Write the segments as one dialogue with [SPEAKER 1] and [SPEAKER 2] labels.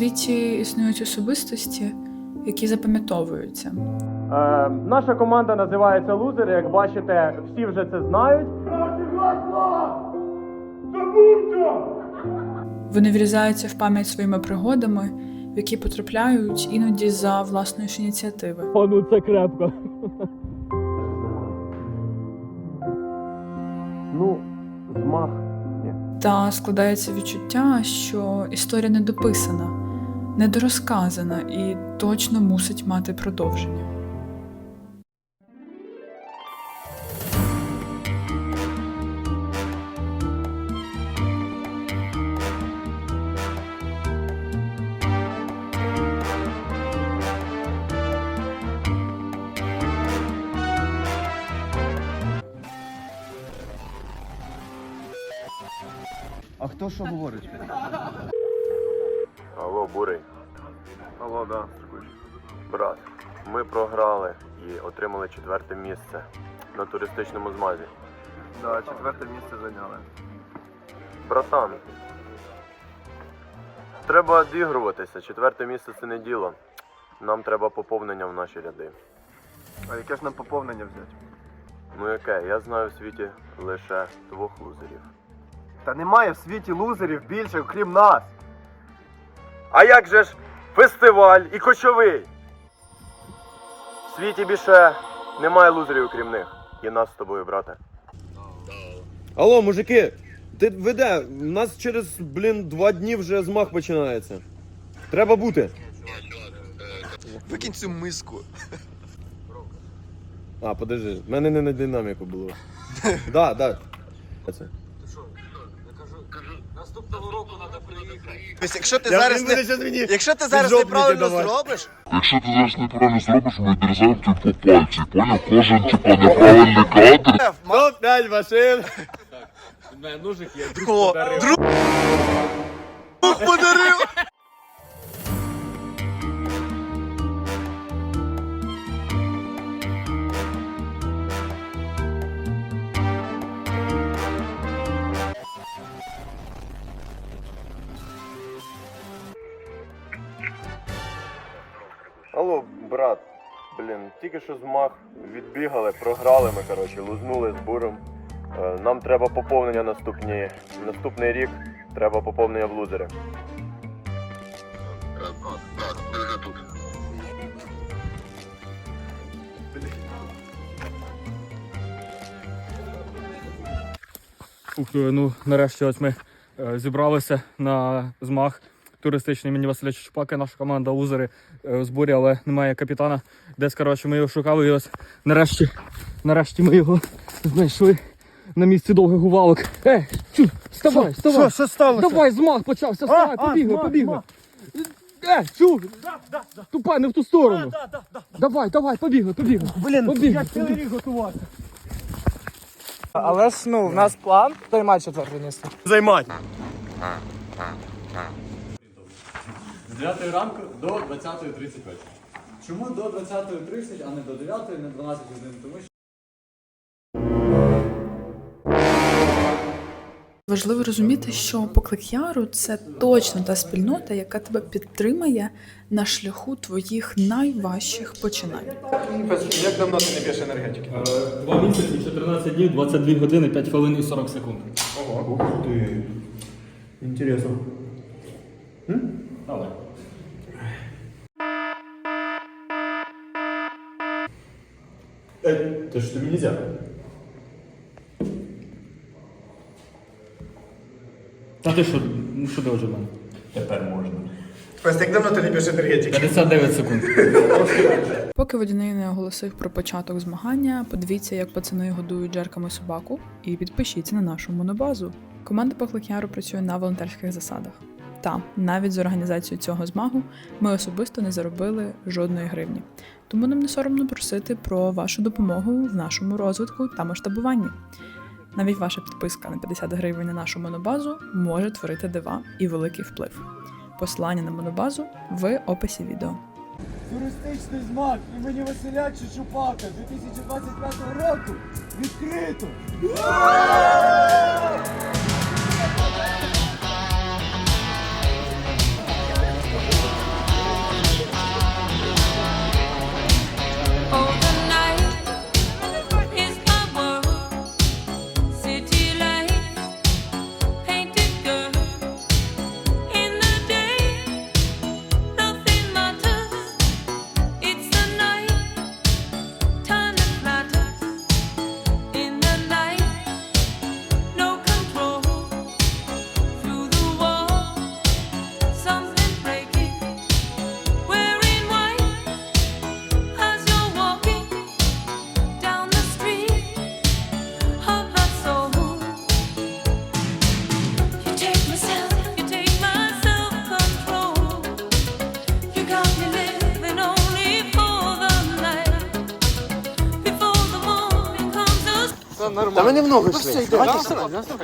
[SPEAKER 1] світі існують особистості, які запам'ятовуються.
[SPEAKER 2] Е, наша команда називається Лузери. Як бачите, всі вже це знають.
[SPEAKER 1] Вони врізаються в пам'ять своїми пригодами, в які потрапляють іноді за власної ж ініціативи.
[SPEAKER 2] О, ну це крепко. ну, змах.
[SPEAKER 1] Та складається відчуття, що історія недописана, недорозказана і точно мусить мати продовження.
[SPEAKER 3] А хто що говорить?
[SPEAKER 4] Алло, Бурий. Алло, да. Брат, ми програли і отримали четверте місце на туристичному змазі.
[SPEAKER 3] Да, четверте місце зайняли.
[SPEAKER 4] Братан. Треба одігруватися. Четверте місце це не діло. Нам треба поповнення в наші ряди.
[SPEAKER 3] А яке ж нам поповнення взяти?
[SPEAKER 4] Ну яке? Я знаю в світі лише двох лузерів.
[SPEAKER 3] Та немає в світі лузерів більше, окрім нас.
[SPEAKER 4] А як же ж фестиваль і кочовий? В світі більше немає лузерів, крім них. І нас з тобою, брате.
[SPEAKER 5] Алло, мужики, ти ви де? У нас через, блін, два дні вже змах починається. Треба бути.
[SPEAKER 6] Викинь цю миску.
[SPEAKER 5] А, подожди, в мене не на динаміку було. Да, да. Це.
[SPEAKER 6] Тобто, якщо ти зараз не, якщо ти зараз
[SPEAKER 5] піджопники
[SPEAKER 6] неправильно
[SPEAKER 5] давай.
[SPEAKER 6] зробиш,
[SPEAKER 7] Якщо ти зараз неправильно зробиш, ми відрізаємо тобі по пальці, поняв? Кожен, типа, неправильний кадр.
[SPEAKER 6] е, ма-
[SPEAKER 5] Топ-5 машин.
[SPEAKER 6] О, друг Друг подарив.
[SPEAKER 4] Блін, тільки що змах відбігали, програли ми, коротше, лузнули з буром. Е, Нам треба поповнення наступні. Наступний рік треба поповнення в лузери.
[SPEAKER 8] Ух, ну нарешті ось ми е, зібралися на змах туристичний імені Василя Чучупака. Наша команда лузери е, в зборі, але немає капітана. Десь коротше ми його шукали і ось нарешті, нарешті ми його знайшли на місці довгих гувалок. Е, чу, вставай, вставай.
[SPEAKER 2] що сталося?
[SPEAKER 8] Давай, змах почався, вставай,
[SPEAKER 2] а,
[SPEAKER 8] побігли,
[SPEAKER 2] змах,
[SPEAKER 8] побігли. Е, чу, тупай, не в ту сторону. Давай, давай, побігли, побігли.
[SPEAKER 2] Блін,
[SPEAKER 8] Побігли,
[SPEAKER 2] я цілий рік готувався.
[SPEAKER 9] Але ж ну, в нас план займати четверте місце.
[SPEAKER 2] Займати.
[SPEAKER 10] З 9 ранку до 20.35. Чому до 20.30, а не до 9, не 12 годин? Тому що
[SPEAKER 1] Важливо розуміти, що поклик Яру це точно та спільнота, яка тебе підтримає на шляху твоїх найважчих починань.
[SPEAKER 3] Як давно ти не п'єш енергетики?
[SPEAKER 8] Два місяці, 14 днів, 22 години, 5 хвилин і 40 секунд.
[SPEAKER 5] Ух ти. Інтересно.
[SPEAKER 8] Але.
[SPEAKER 5] Э, ты что, тебе нельзя?
[SPEAKER 8] Та ти що, ну що ти вже в мене?
[SPEAKER 3] Ось як давно ти не п'єш енергетики?
[SPEAKER 8] 59 секунд.
[SPEAKER 1] Поки водяний не оголосив про початок змагання, подивіться, як пацани годують джерками собаку, і підпишіться на нашу монобазу. Команда Поклик Яру працює на волонтерських засадах. Та навіть з організацією цього змагу ми особисто не заробили жодної гривні. Тому нам не соромно просити про вашу допомогу в нашому розвитку та масштабуванні. Навіть ваша підписка на 50 гривень на нашу монобазу може творити дива і великий вплив. Посилання на монобазу в описі відео.
[SPEAKER 2] Туристичний змаг імені Василя Чучупака 2025 року відкрито!
[SPEAKER 3] Та в ногу йшли.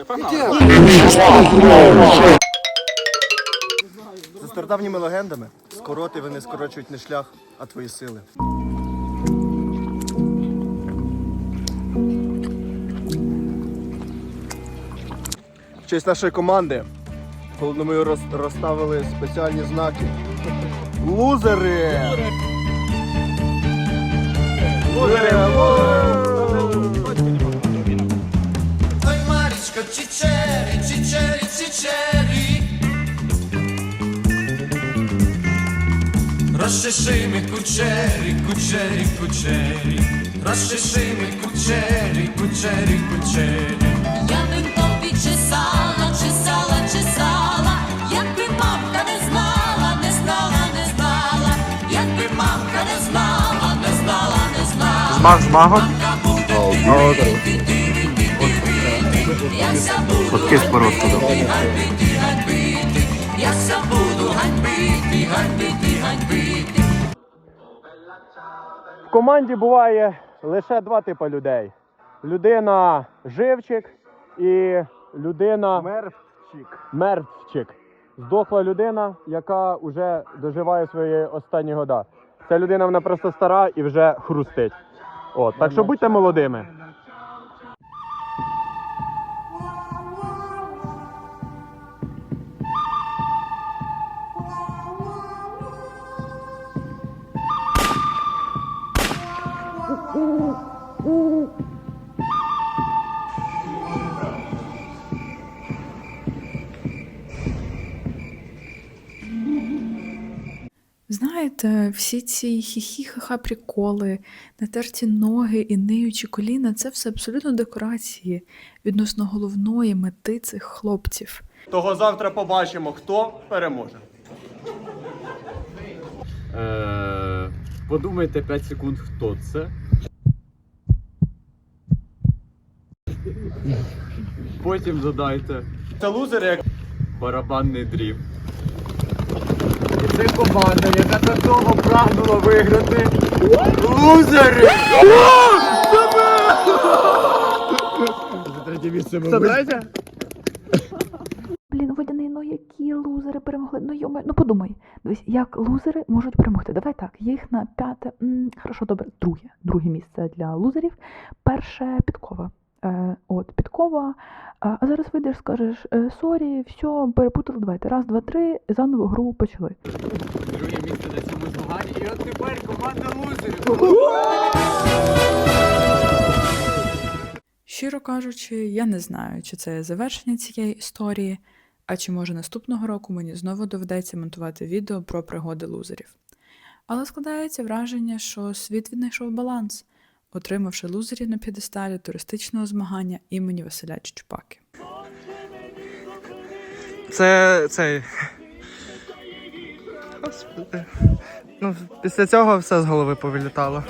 [SPEAKER 9] Погнали.
[SPEAKER 3] За стародавніми легендами, скороти вони скорочують не шлях, а твої сили. В честь нашої команди ми роз- розставили спеціальні знаки. Лузери! Лузери!
[SPEAKER 6] Чичері, чичері, чичері. Розчеши ми кучері, кучері, кучері. Розчеши ми кучері, кучері, кучері.
[SPEAKER 11] Я би тобі чесала, чесала, чесала, якби мамка не знала, не знала, не знала, якби мамка не знала, не знала, не знала.
[SPEAKER 9] Змах змагом.
[SPEAKER 11] Я ся буду
[SPEAKER 3] Фотки з породку
[SPEAKER 11] я ся буду ганьбити, ганьбити, ганьбити.
[SPEAKER 2] В команді буває лише два типи людей: людина живчик і людина
[SPEAKER 3] Мервчик.
[SPEAKER 2] мертвчик. Здохла людина, яка вже доживає свої останні года. Ця людина вона просто стара і вже хрустить. От, так що будьте молодими.
[SPEAKER 1] Знаєте, всі ці хі-хі-ха-ха приколи, натерті ноги і ниючі коліна це все абсолютно декорації відносно головної мети цих хлопців.
[SPEAKER 2] Того завтра побачимо, хто переможе.
[SPEAKER 10] Е, подумайте 5 секунд, хто це. Потім задайте
[SPEAKER 2] Це лузери, як
[SPEAKER 10] барабанний дріб.
[SPEAKER 2] Це команда, яка так довго прагнула виграти. Лузери! За третє місце ми Забирайте?
[SPEAKER 12] Блін, водяний, ну які лузери перемогли. Ну йома, ну подумай, дивись, як лузери можуть перемогти. Давай так, їх на п'яте. м, хорошо, добре, друге. Друге місце для лузерів. Перше підкова. Е, от, підкова. А, зараз вийдеш, скажеш е, сорі, все, перепутали, давайте. Раз, два, три, заново гру почали.
[SPEAKER 10] Друге місце на цьому змаганні. І от тепер команда лузерів.
[SPEAKER 1] Щиро кажучи, я не знаю, чи це завершення цієї історії, а чи може наступного року мені знову доведеться монтувати відео про пригоди лузерів. Але складається враження, що світ віднайшов баланс, отримавши лузерів на п'єдесталі туристичного змагання імені Василя Чучупаки.
[SPEAKER 9] Це цей. Ну, після цього все з голови повилітало.